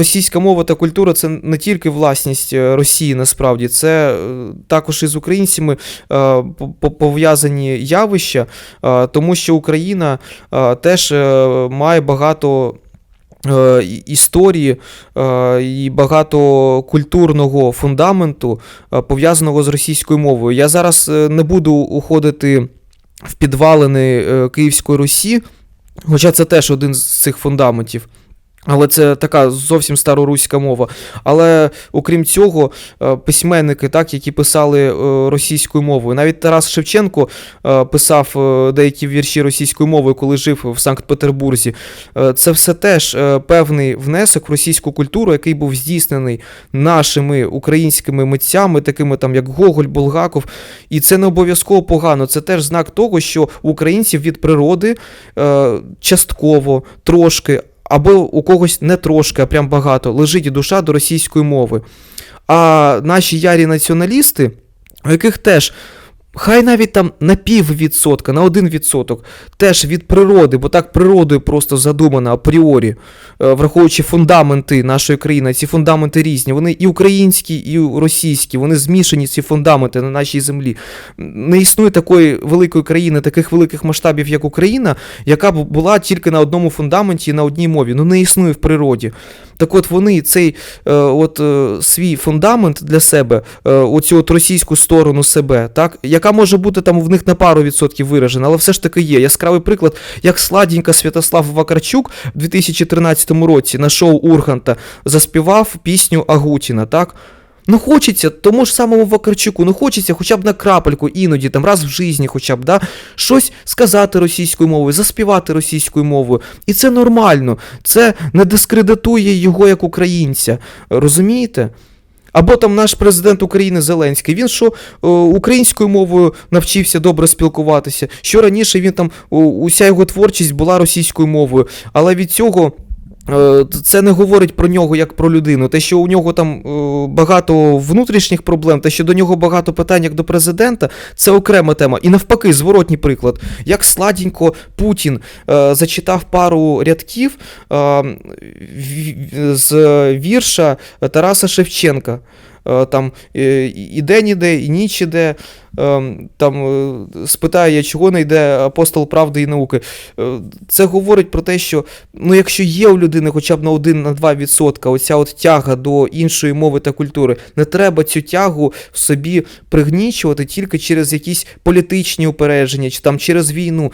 Російська мова та культура це не тільки власність е, Росії, насправді, це е, також із українцями е, по- по- пов'язані явища, тому що Україна теж має багато. Історії і багато культурного фундаменту пов'язаного з російською мовою. Я зараз не буду уходити в підвалини Київської Русі, хоча це теж один з цих фундаментів. Але це така зовсім староруська мова. Але окрім цього, е, письменники, так, які писали е, російською мовою, навіть Тарас Шевченко е, писав деякі вірші російською мовою, коли жив в Санкт-Петербурзі. Це все теж певний внесок в російську культуру, який був здійснений нашими українськими митцями, такими там як Гоголь, Булгаков. І це не обов'язково погано. Це теж знак того, що українців від природи частково, трошки, або у когось не трошки, а прям багато, лежить душа до російської мови. А наші ярі націоналісти, у яких теж. Хай навіть там на пів відсотка, на один відсоток, теж від природи, бо так природою просто задумано апріорі, е, враховуючи фундаменти нашої країни, ці фундаменти різні, вони і українські, і російські, вони змішані ці фундаменти на нашій землі. Не існує такої великої країни, таких великих масштабів, як Україна, яка б була тільки на одному фундаменті і на одній мові. Ну не існує в природі. Так от вони цей е, от, е, свій фундамент для себе, оцю от російську сторону себе, так, яка може бути там в них на пару відсотків виражена, але все ж таки є. Яскравий приклад, як сладенько Святослав Вакарчук в 2013 році на шоу Урганта заспівав пісню Агутіна, так? Ну хочеться тому ж самому Вакарчуку, ну хочеться хоча б на крапельку, іноді, там раз в житті хоча б, да, щось сказати російською мовою, заспівати російською мовою. І це нормально. Це не дискредитує його як українця. Розумієте? Або там наш президент України Зеленський. Він що е, українською мовою навчився добре спілкуватися. Що раніше він там уся його творчість була російською мовою, але від цього. Е, Це не говорить про нього як про людину. Те, що у нього там е, багато внутрішніх проблем, те, що до нього багато питань як до президента, це окрема тема. І навпаки, зворотній приклад. Як сладенько Путін е, зачитав пару рядків з вірша Тараса Шевченка. Е, Там е, і день іде, і ніч іде. е, Там е, спитає, я, чого не йде апостол правди і науки. Е, Це говорить про те, що ну, якщо є у людини хоча б на 1-2% відсотка оця от тяга до іншої мови та культури, не треба цю тягу в собі пригнічувати тільки через якісь політичні упередження чи там через війну.